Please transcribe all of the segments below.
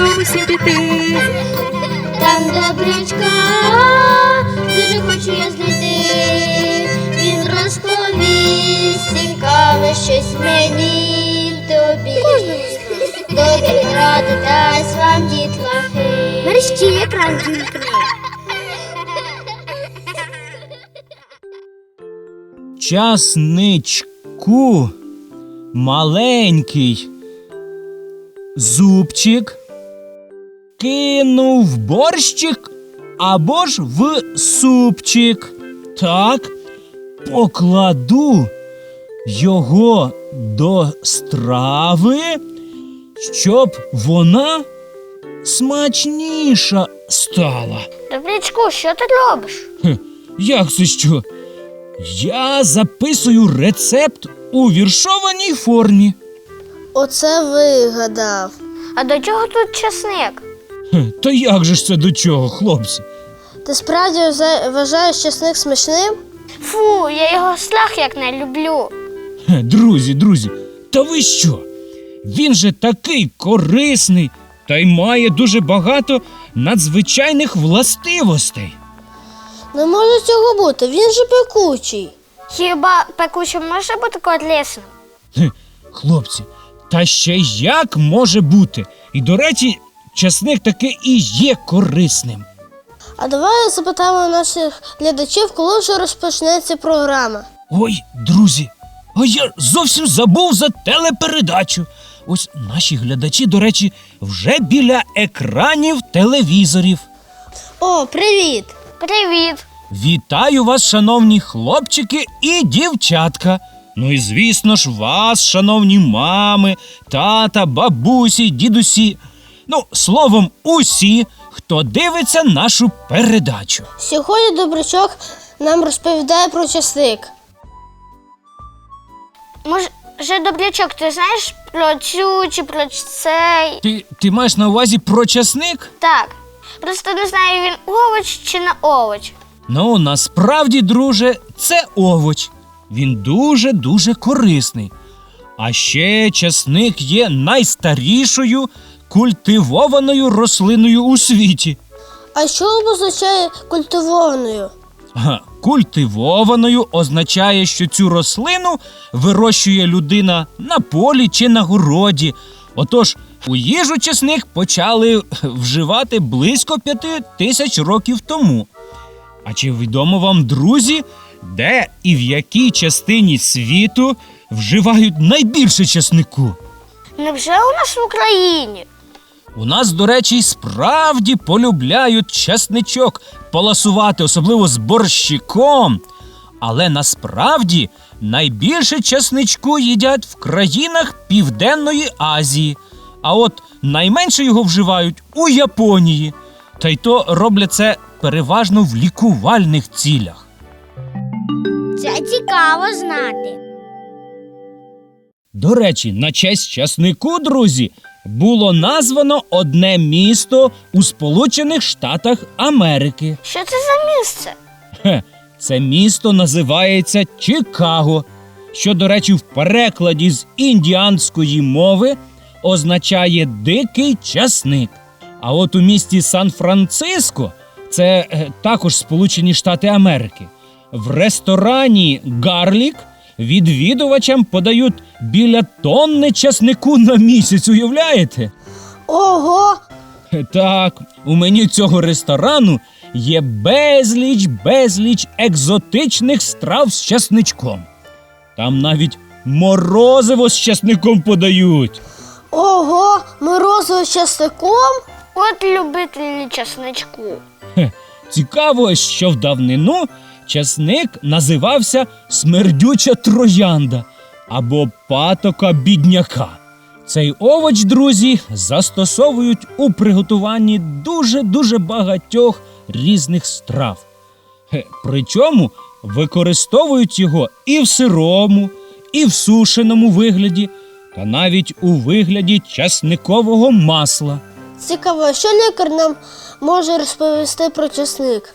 додому всім піти. Там добрячка, дуже хочу я знайти. Він розповість цікаве щось мені тобі. Добрі ради дасть вам дітлахи. Мерщі екран вімкни. Часничку маленький зубчик кинув борщик або ж в супчик. Так, покладу його до страви, щоб вона смачніша стала. Добрячку, що ти робиш? Хе, Як це що? Я записую рецепт у віршованій формі. Оце вигадав. А до чого тут часник? Та як же ж це до чого, хлопці? Ти справді вважа- вважаєш часник смачним? Фу, я його страх як не люблю. Хе, Друзі, друзі, та ви що? Він же такий корисний та й має дуже багато надзвичайних властивостей. Не може цього бути, він же пекучий. Хіба пекуче може бути корисним? Хе, Хлопці, та ще як може бути? І до речі, часник таки і є корисним. А давай запитаємо наших глядачів, коли вже розпочнеться програма. Ой, друзі, а я зовсім забув за телепередачу. Ось наші глядачі, до речі, вже біля екранів телевізорів. О, привіт! Привіт! Вітаю вас, шановні хлопчики і дівчатка. Ну і звісно ж, вас, шановні мами, тата, бабусі, дідусі. Ну, словом, усі, хто дивиться нашу передачу. Сьогодні Добрячок нам розповідає про часник. Може, добрячок, ти знаєш про цю чи про цей? Ти, ти маєш на увазі про часник? Так. Просто не знаю, він овоч чи не овоч. Ну, насправді, друже, це овоч. Він дуже-дуже корисний. А ще часник є найстарішою культивованою рослиною у світі. А що означає культивованою? Ага, Культивованою означає, що цю рослину вирощує людина на полі чи на городі. Отож, у їжу чесник почали вживати близько п'яти тисяч років тому. А чи відомо вам, друзі, де і в якій частині світу вживають найбільше чеснику? Невже у нас в Україні? У нас, до речі, й справді полюбляють чесничок поласувати, особливо з борщиком. Але насправді найбільше чесничку їдять в країнах Південної Азії, а от найменше його вживають у Японії. Та й то роблять це переважно в лікувальних цілях. Це цікаво знати. До речі, на честь часнику, друзі, було названо одне місто у Сполучених Штатах Америки. Що це за місце? Хе, це місто називається Чикаго, що, до речі, в перекладі з індіанської мови означає дикий часник. А от у місті Сан-Франциско, це е, також Сполучені Штати Америки, в ресторані Гарлік відвідувачам подають біля тонни часнику на місяць, уявляєте? Ого! Так, у меню цього ресторану є безліч, безліч екзотичних страв з часничком. Там навіть морозиво з часником подають. Ого! Морозиво з часником? От любителі часничку. Хе, цікаво, що в давнину часник називався смердюча троянда або патока бідняка. Цей овоч, друзі, застосовують у приготуванні дуже-дуже багатьох різних страв. Причому використовують його і в сирому, і в сушеному вигляді, та навіть у вигляді часникового масла. Цікаво, що лікар нам може розповісти про часник?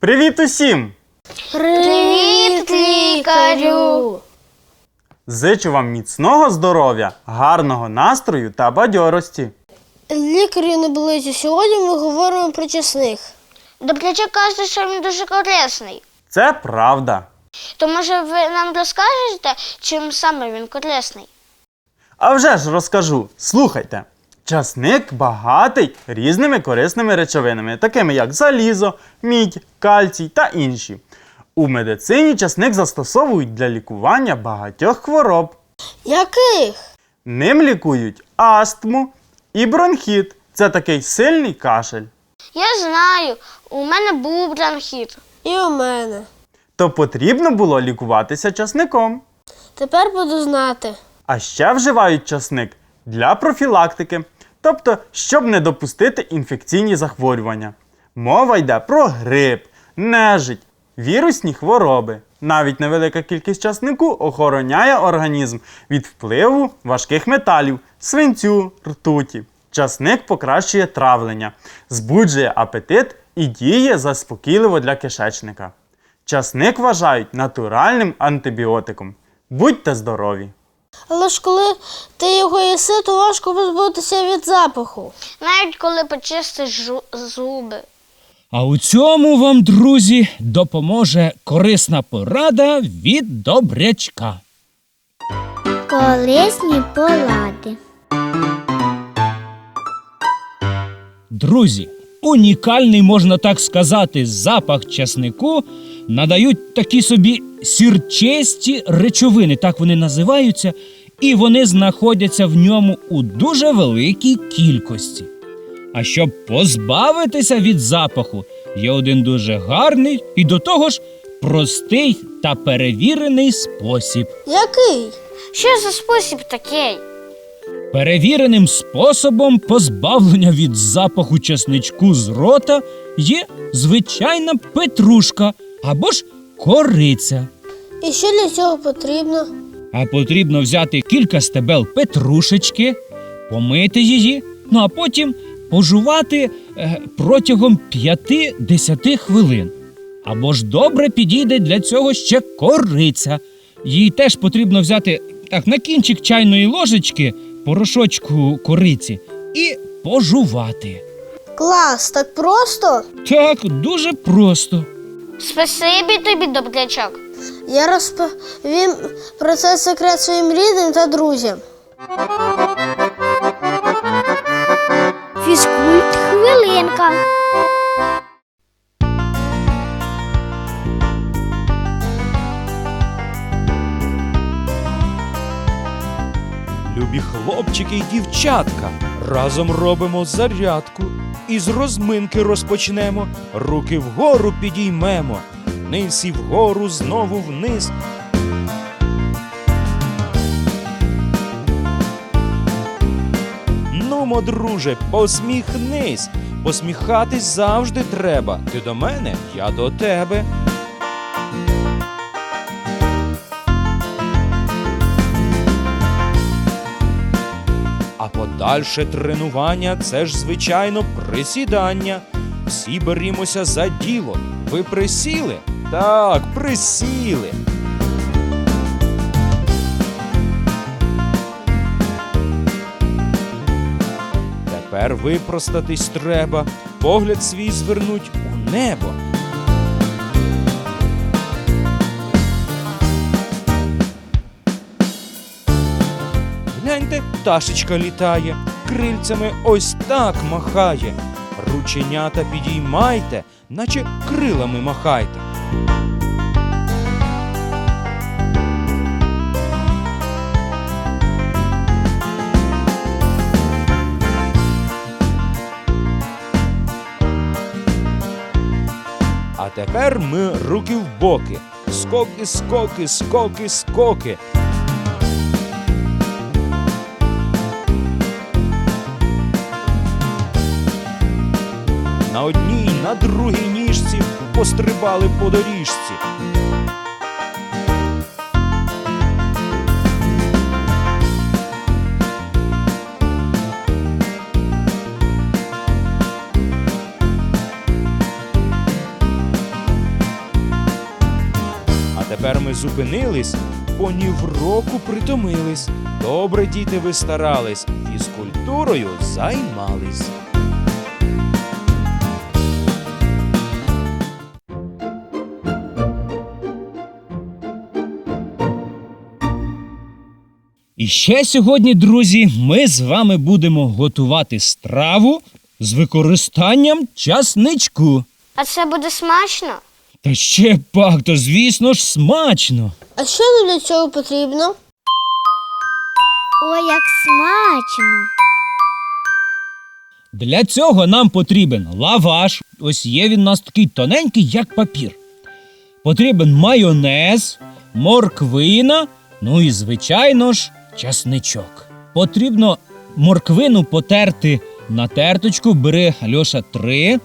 Привіт усім! Привіт, лікарю. Зичу вам міцного здоров'я, гарного настрою та бадьорості. Лікарю не болить. Сьогодні ми говоримо про чесник. Добрячок каже, що він дуже корисний. Це правда. То може ви нам розкажете, чим саме він корисний? А вже ж розкажу. Слухайте. Часник багатий різними корисними речовинами, такими як залізо, мідь, кальцій та інші. У медицині часник застосовують для лікування багатьох хвороб. Яких? Ним лікують астму і бронхіт. Це такий сильний кашель. Я знаю, у мене був бронхіт. І у мене. То потрібно було лікуватися часником. Тепер буду знати. А ще вживають часник для профілактики, тобто, щоб не допустити інфекційні захворювання. Мова йде про грип, нежить, вірусні хвороби. Навіть невелика кількість часнику охороняє організм від впливу важких металів, свинцю, ртуті. Часник покращує травлення, збуджує апетит і діє заспокійливо для кишечника. Часник вважають натуральним антибіотиком. Будьте здорові! Але ж коли ти його їси, то важко позбутися від запаху. Навіть коли почистиш жу- зуби. А у цьому вам, друзі, допоможе корисна порада від добрячка. Корисні поради. Друзі, унікальний, можна так сказати, запах часнику надають такі собі сірчасті речовини, так вони називаються, і вони знаходяться в ньому у дуже великій кількості. А щоб позбавитися від запаху, є один дуже гарний і до того ж простий та перевірений спосіб. Який? Що за спосіб такий? Перевіреним способом позбавлення від запаху чесничку з рота є звичайна петрушка або ж кориця. І що для цього потрібно? А потрібно взяти кілька стебел петрушечки, помити її, ну а потім пожувати е, протягом 5-10 хвилин. Або ж добре підійде для цього ще кориця. Їй теж потрібно взяти так, на кінчик чайної ложечки порошочку кориці і пожувати. Клас, так просто? Так, дуже просто. Спасибі тобі, добрячок. Я розповім про цей секрет своїм рідним та друзям. Фізкульт хвилинка. Любі хлопчики й дівчатка, разом робимо зарядку і з розминки розпочнемо, руки вгору підіймемо, вниз і вгору знову вниз. Нумо, друже, посміхнись. Посміхатись завжди треба. Ти до мене, я до тебе. Подальше тренування це ж звичайно присідання. Всі берімося за діло. Ви присіли? Так, присіли. Тепер випростатись треба, погляд свій звернуть у небо. Пташечка літає, крильцями ось так махає. Рученята підіймайте, наче крилами махайте. А тепер ми руки в боки. Скоки, скоки, скоки, скоки. Одній, на другій ніжці пострибали по доріжці. Тепер ми зупинились, бо ні в року притомились. Добре, діти, ви старались, фізкультурою займались. Ще сьогодні, друзі, ми з вами будемо готувати страву з використанням часничку. А це буде смачно? Та ще пак, то звісно ж смачно. А що нам для цього потрібно? Ой, як смачно. Для цього нам потрібен лаваш. Ось є він у нас такий тоненький, як папір. Потрібен майонез, морквина, ну і, звичайно ж, часничок. Потрібно морквину потерти на терточку, бери Альоша три,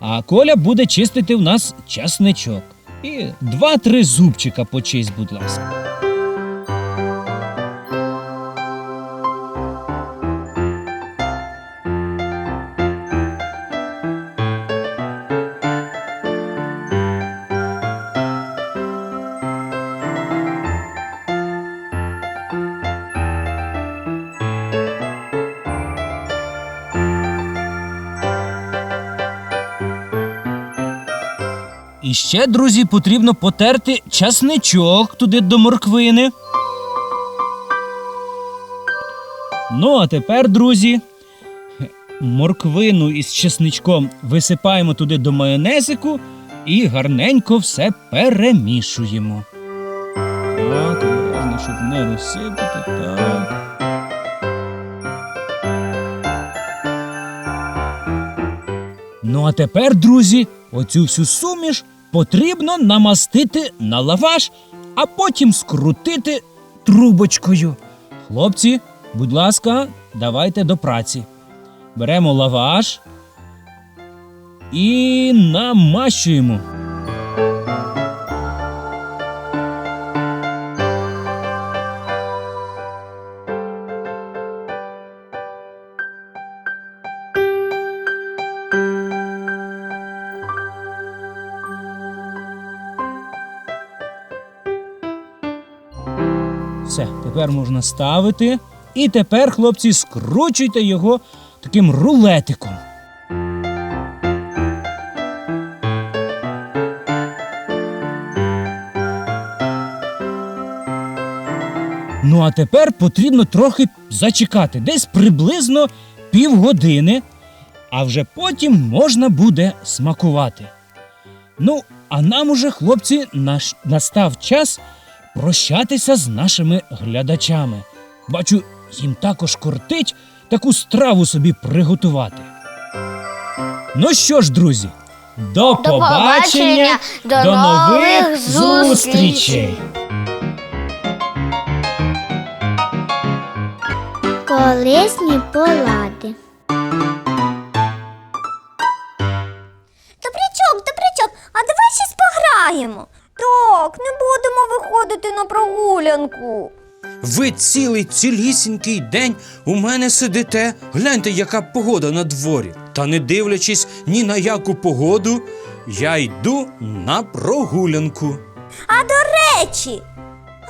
а Коля буде чистити в нас часничок. І два-три зубчика почисть, будь ласка. І ще, друзі, потрібно потерти часничок туди до морквини. Ну, а тепер, друзі, морквину із чесничком висипаємо туди до майонезику і гарненько все перемішуємо. Так, обережно, щоб не розсипати. Так. Ну а тепер, друзі, оцю всю суміш потрібно намастити на лаваш, а потім скрутити трубочкою. Хлопці, будь ласка, давайте до праці. Беремо лаваш і намащуємо. Тепер можна ставити. І тепер, хлопці, скручуйте його таким рулетиком. Ну, а тепер потрібно трохи зачекати, десь приблизно півгодини, а вже потім можна буде смакувати. Ну, а нам уже, хлопці, наш... настав час прощатися з нашими глядачами. Бачу, їм також кортить таку страву собі приготувати. Ну що ж, друзі, до, побачення, побачення, до нових зустрічей. Корисні полади. Добрячок, добрячок, а давай щось пограємо. Так, не будемо виходити на прогулянку. Ви цілий цілісінький день у мене сидите. Гляньте, яка погода на дворі. Та не дивлячись ні на яку погоду, я йду на прогулянку. А до речі,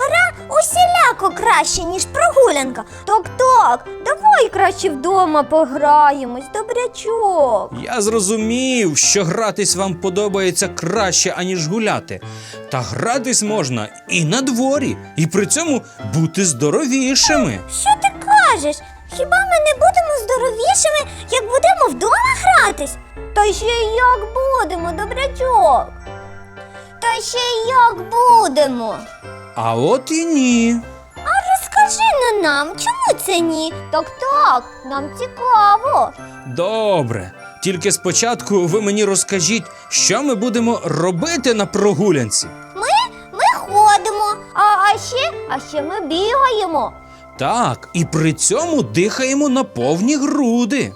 гра усіляко краще, ніж прогулянка. Так, так, давай краще вдома пограємось, добрячок. Я зрозумів, що гратись вам подобається краще, аніж гуляти. Та гратись можна і на дворі, і при цьому бути здоровішими. Що ти кажеш? Хіба ми не будемо здоровішими, як будемо вдома гратись? Та ще й як будемо, добрячок. Та ще й як будемо. А от і ні. А Розкажи на нам, чому це ні? Так так, нам цікаво. Добре. Тільки спочатку ви мені розкажіть, що ми будемо робити на прогулянці. Ми ходимо, а, а ще, а ще ми бігаємо. Так, і при цьому дихаємо на повні груди.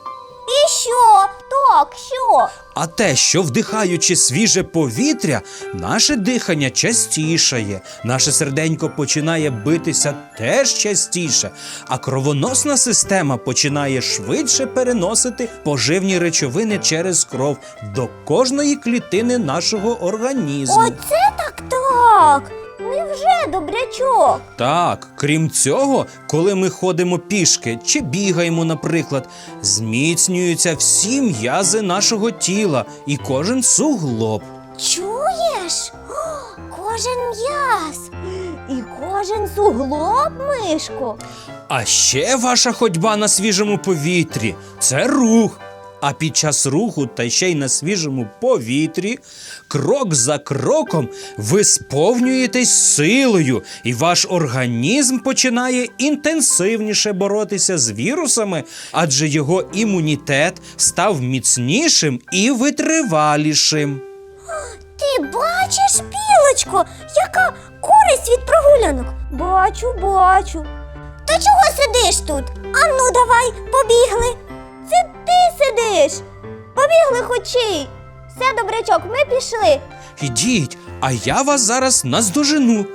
І що? Так, що? А те, що вдихаючи свіже повітря, наше дихання частішає, наше серденько починає битися теж частіше, а кровоносна система починає швидше переносити поживні речовини через кров до кожної клітини нашого організму. Оце так так. Невже вже добрячок. Так, крім цього, коли ми ходимо пішки чи бігаємо, наприклад, зміцнюються всі м'язи нашого тіла і кожен суглоб. Чуєш? О, кожен м'яз і кожен суглоб, мишко. А ще ваша ходьба на свіжому повітрі це рух. А під час руху та ще й на свіжому повітрі, крок за кроком ви сповнюєтесь силою, і ваш організм починає інтенсивніше боротися з вірусами, адже його імунітет став міцнішим і витривалішим. Ти бачиш, білочко, яка користь від прогулянок? Бачу, бачу. Та чого сидиш тут? Ану, давай, побігли. Це ти сидиш. Побігли хочі. Все, добрячок, ми пішли. Ідіть, а я вас зараз наздожену.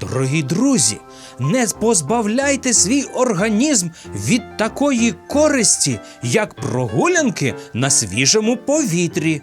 Дорогі друзі, не позбавляйте свій організм від такої користі, як прогулянки на свіжому повітрі.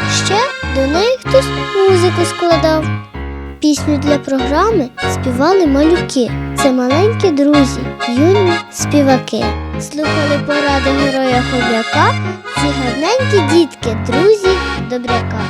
Ще до неї хтось музику складав. Пісню для програми співали малюки. Це маленькі друзі, юні співаки. Слухали поради героя хобяка, ці гарненькі дітки, друзі добряка.